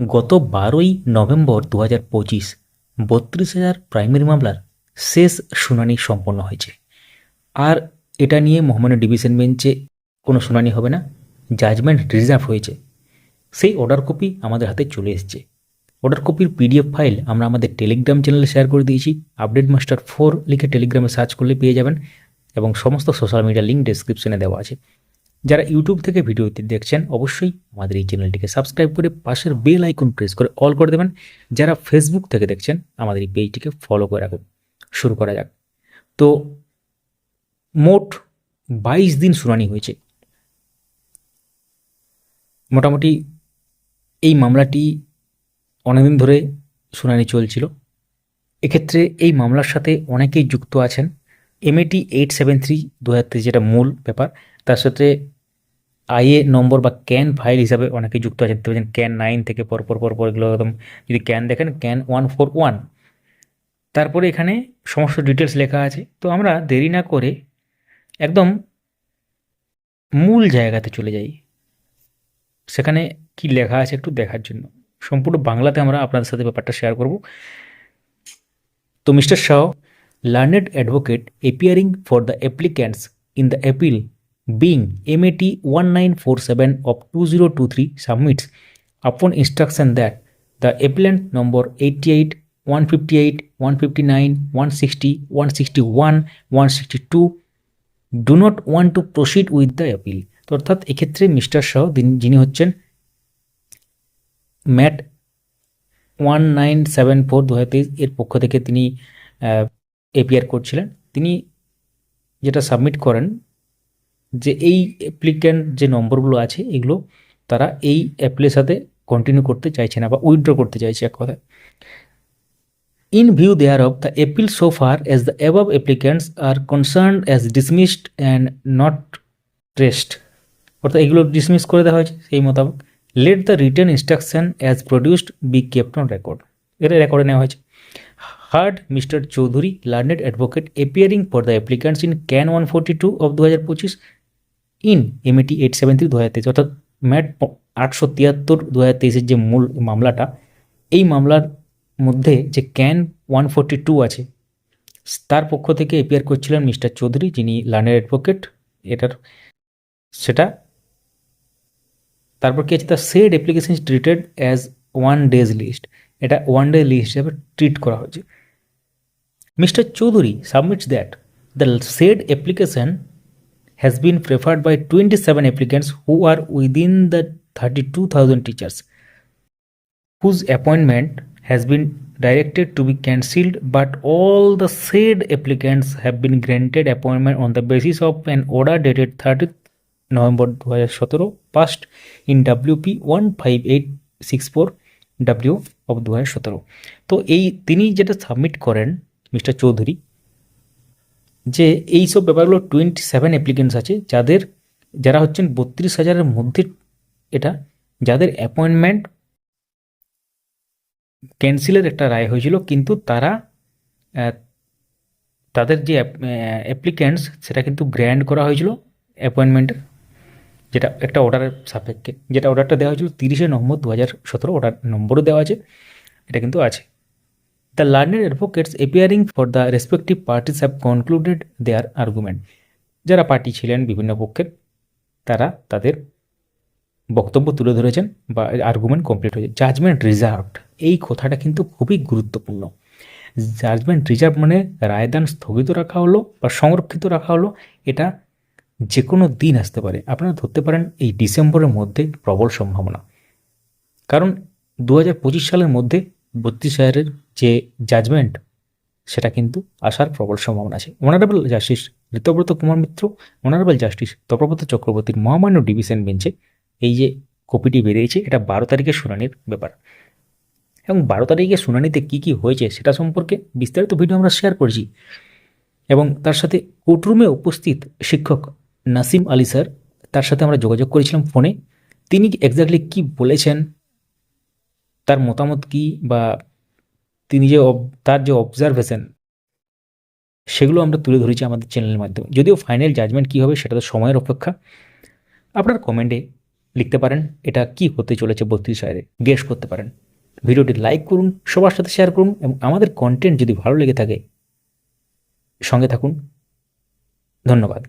গত বারোই নভেম্বর দু হাজার পঁচিশ বত্রিশ হাজার প্রাইমারি মামলার শেষ শুনানি সম্পন্ন হয়েছে। আর এটা নিয়ে মোহামেডান ডিভিশন বেঞ্চে কোনো শুনানি হবে না জাজমেন্ট রিজার্ভ হয়েছে। সেই অর্ডার কপি আমাদের হাতে চলে এসেছে। অর্ডার কপির পিডিএফ ফাইল আমরা আমাদের টেলিগ্রাম চ্যানেলে শেয়ার করে দিয়েছি। আপডেট মাস্টার ফোর লিখে টেলিগ্রামে সার্চ করলে পেয়ে যাবেন এবং সমস্ত সোশ্যাল মিডিয়া লিঙ্ক ডেসক্রিপশনে দেওয়া আছে। যারা ইউটিউব থেকে ভিডিওটি দেখছেন, অবশ্যই আমাদের এই চ্যানেলটিকে সাবস্ক্রাইব করে পাশের বেল আইকন প্রেস করে অল করে দেবেন। যারা ফেসবুক থেকে দেখছেন, আমাদের এই পেজটিকে ফলো করে রাখুন। শুরু করা যাক। তো, মোট বাইশ দিন শুনানি হয়েছে। মোটামুটি এই মামলাটি অনেকদিন ধরে শুনানি চলছিল। এক্ষেত্রে এই মামলার সাথে অনেকেই যুক্ত আছেন। এমএটি এইট সেভেন থ্রি দু হাজার তেইশ যেটা মূল ব্যাপার, তার সাথে আইএ নম্বর বা ক্যান ফাইল হিসাবে অনেকেই যুক্ত আছেন। দেখতে পাচ্ছেন ক্যান নাইন থেকে পরপর পরপর এগুলো একদম যদি ক্যান দেখেন ক্যান ওয়ান ফোর ওয়ান তারপরে এখানে সমস্ত ডিটেলস লেখা আছে। তো আমরা দেরি না করে একদম মূল জায়গাতে চলে যাই। সেখানে কি লেখা আছে একটু দেখার জন্য। সম্পূর্ণ বাংলাতে আমরা আপনাদের সাথে ব্যাপারটা শেয়ার করব। তো mister Shah two zero two three submits upon instruction that the appellant number eighty eight one fifty eight one fifty nine one sixty one sixty one one sixty two do not want to proceed with the appeal তো অর্থাৎ এক্ষেত্রে mister Shah যিনি হচ্ছেন MAT one nine seven four দু হাজার তেইশ এর পক্ষ থেকে তিনি এপিআর করছিলেন, তিনি যেটা সাবমিট করেন যে এই অ্যাপ্লিক্যান্ট যে নম্বরগুলো আছে এগুলো তারা এই অ্যাপেলের সাথে কন্টিনিউ করতে চাইছে না বা উইথড্র করতে চাইছে এক কথায়। In view thereof the appeal so far as the above applicants are concern as dismissed and not pressed অর্থাৎ এগুলো ডিসমিস করে দেওয়া হয়েছে, সেই মোতাবেক। Let the return instruction as produced be kept on record এটা রেকর্ডে নেওয়া হয়েছে। Heard, mister Chowdhury, learned advocate appearing for the applicants in CAN one forty two of দু হাজার পঁচিশ in MAT eight seven three দু হাজার তেইশ, অর্থাৎ ম্যাট আটশো তিয়াত্তর দু হাজার তেইশের যে মূল মামলাটা, এই মামলার মধ্যে যে ক্যান ওয়ান ফোর্টি টু আছে, তার পক্ষ থেকে এপিয়ার করছিলেন মিস্টার চৌধুরী, যিনি লার্নের অ্যাডভোকেট, এটার সেটা, তারপর কি আছে the said application treated as one day's list এটা ওয়ান ডে লিস্ট হিসাবে ট্রিট করা হয়েছে। Mister Chowdhury submits that the said application has been preferred by 27 applicants who are within the 32,000 teachers whose appointment has been directed to be cancelled but all the said applicants have been granted appointment on the basis of an order dated 30th November 2017 passed in WP 15864 W of 2017 তো এই তিনি যেটা submit করেন mister Chowdhury, যে এই সব ব্যাপারগুলো twenty seven applicants আছে, যাদের যারা হচ্ছেন বত্রিশ হাজারের মধ্যে এটা, যাদের অ্যাপয়েন্টমেন্ট ক্যান্সেলের একটা রায় হয়েছিল, কিন্তু তারা তাদের যে অ্যাপ্লিক্যান্টস সেটা কিন্তু গ্র্যান্ড করা হয়েছিল অ্যাপয়েন্টমেন্টের যেটা একটা অর্ডারের সাপেক্ষে, যেটা অর্ডারটা দেওয়া হয়েছিল তিরিশে নভেম্বর দু হাজার সতেরো অর্ডার নম্বরও দেওয়া আছে, এটা কিন্তু আছে। The learned advocates appearing for the respective parties have concluded their argument. যারা পার্টি ছিলেন বিভিন্ন পক্ষের, তারা তাদের বক্তব্য তুলে ধরেছেন বা আর্গুমেন্ট কমপ্লিট হয়েছে। জাজমেন্ট রিজার্ভড এই কথাটা কিন্তু খুবই গুরুত্বপূর্ণ। জাজমেন্ট রিজার্ভ মানে রায়দান স্থগিত রাখা হলো বা সংরক্ষিত রাখা হলো, এটা যে কোনো দিন আসতে পারে। আপনারা ধরতে পারেন এই ডিসেম্বরের মধ্যে প্রবল সম্ভাবনা। কারণ দু হাজার পঁচিশ সালের মধ্যে বত্রিশ হাজারের যে জাজমেন্ট সেটা কিন্তু আসার প্রবল সম্ভাবনা আছে। Honourable justice Ritabrata Kumar Mitra honourable justice Tapabrata চক্রবর্তীর মহামান্য ডিভিশন বেঞ্চে এই যে কপিটি বেরিয়েছে, এটা বারো তারিখের শুনানির ব্যাপার। এবং বারো তারিখে শুনানিতে কী কী হয়েছে, সেটা সম্পর্কে বিস্তারিত ভিডিও আমরা শেয়ার করেছি। এবং তার সাথে কোর্টরুমে উপস্থিত শিক্ষক নাসিম আলী স্যার, তার সাথে আমরা যোগাযোগ করেছিলাম ফোনে তিনি এক্স্যাক্টলি কী বলেছেন তার মতামত কি বা তিনি যে তার যে অবজারভেশন সেগুলো আমরা তুলে ধরেছি আমাদের চ্যানেলের মাধ্যমে। যদিও ফাইনাল জাজমেন্ট কী হবে সেটা তো সময়ের অপেক্ষা। আপনার কমেন্টে লিখতে পারেন, এটা কি হতে চলেছে বত্রিশ হাজারে গেস করতে পারেন। ভিডিওটি লাইক করুন, সবার সাথে শেয়ার করুন এবং আমাদের কন্টেন্ট যদি ভালো লেগে থাকে, সঙ্গে থাকুন। ধন্যবাদ।